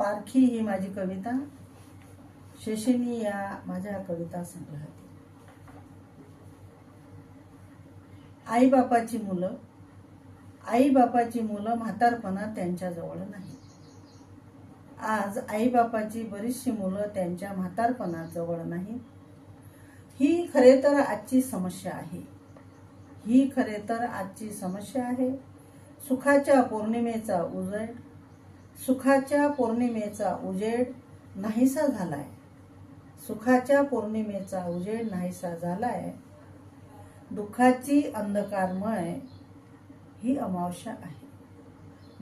पारखी ही माझी कविता. शशिनी या माझ्या कविता संग्रहातील. आई बापाची मुलं. आई बापाची मुलं म्हातारपणा त्यांच्याजवळ नाही. आज आई बापाची बरीचशी मुलं त्यांच्या म्हातारपणाजवळ नाही. ही खरे तर आजची समस्या आहे. ही खरे तर आजची समस्या आहे. सुखाच्या पौर्णिमेचा उजळ सुखाच्या पौर्णिमेचा उजेड नाहीसा झालाय. सुखाच्या पौर्णिमेचा उजेड नाहीसा झालाय. दुःखाची अंधकारमय ही अमावस्या आहे.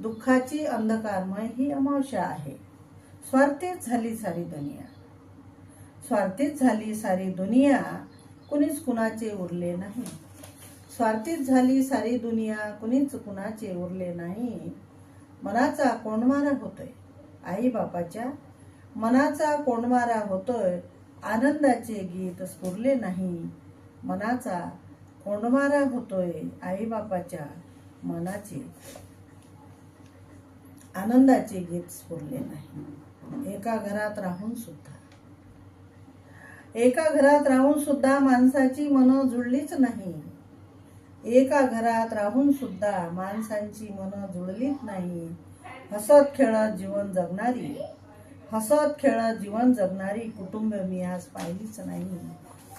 दुःखाची अंधकारमय ही अमावस्या आहे. स्वार्थीच झाली सारी दुनिया. स्वार्थीच झाली सारी दुनिया कुणीच कुणाचे उरले नाही. स्वार्थीच झाली सारी दुनिया कुणीच कुणाचे उरले नाही. मनाचा कोंडमारा होतोय. आई बापाच्या मनाचा कोंडमारा होतोय. आनंदाचे गीत स्फुरले नाही. मनाचा कोंडमारा होतोय आई बापाच्या मनाचे. आनंदाचे गीत स्फुरले नाही. एका घरात राहून सुद्धा. एका घरात राहून सुद्धा माणसाची मन जुळलीच नाही. एका घरात राहून सुद्धा माणसांची मन जुळलीच नाही. हसत खेळत जीवन जगणारी. हसत खेळत जीवन जगणारी कुटुंब मी आज पाहिलीच नाही.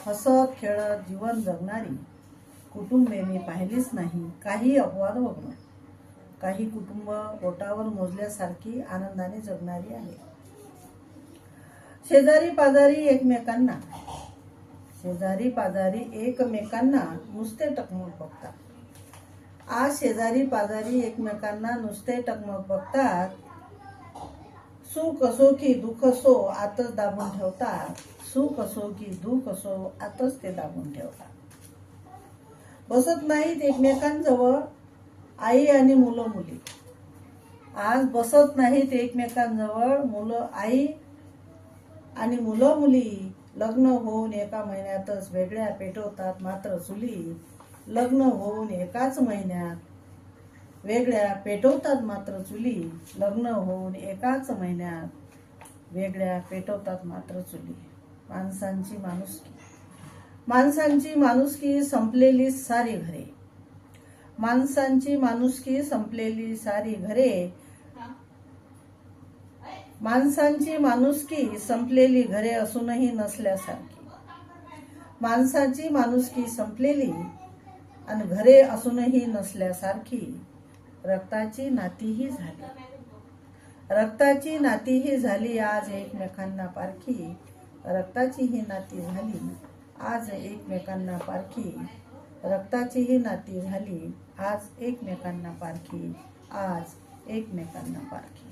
हसत खेळत जीवन जगणारी कुटुंबे मी पाहिलीच नाही. काही अपवाद वगळून. काही कुटुंब ओटावर मोजल्यासारखी आनंदाने जगणारी आहे. शेजारी पाजारी एकमेकांना शेजारी पाजारी एकमेकांना नुसते टकमक बघतात. आज शेजारी पाजारी एकमेकांना नुसते टकमक बघतात. सुख असो की दुःख असो आतच दाबून ठेवतात. सुख असो की दुःख असो आतच ते दाबून ठेवतात. बसत नाहीत एकमेकांजवळ आई आणि मुलं मुली. आज बसत नाहीत एकमेकांजवळ मुलं आई आणि मुलं मुली. लग्न होऊन एका महिन्यातच वेगळ्या पेटवतात मात्र चुली लग्न होऊन एकाच महिन्यात वेगळ्या पेटवतात मात्र चुली लग्न होऊन एकाच महिन्यात वेगळ्या पेटवतात मात्र चुली माणसांची माणुसकी. माणसांची माणुसकी संपलेली सारी घरे. माणसांची माणुसकी संपलेली सारी घरे माणसांची माणुसकी संपलेली घरे असूनही नसल्यासारखी. माणसाची माणुसकी संपलेली आणि घरे असूनही नसल्यासारखी रक्ताची नातीही झाली. रक्ताची नातीही झाली आज एकमेकांना पारखी. रक्ताची ही नाती झाली आज एकमेकांना पारखी. रक्ताची ही नाती झाली आज एकमेकांना पारखी. आज एकमेकांना पारखी.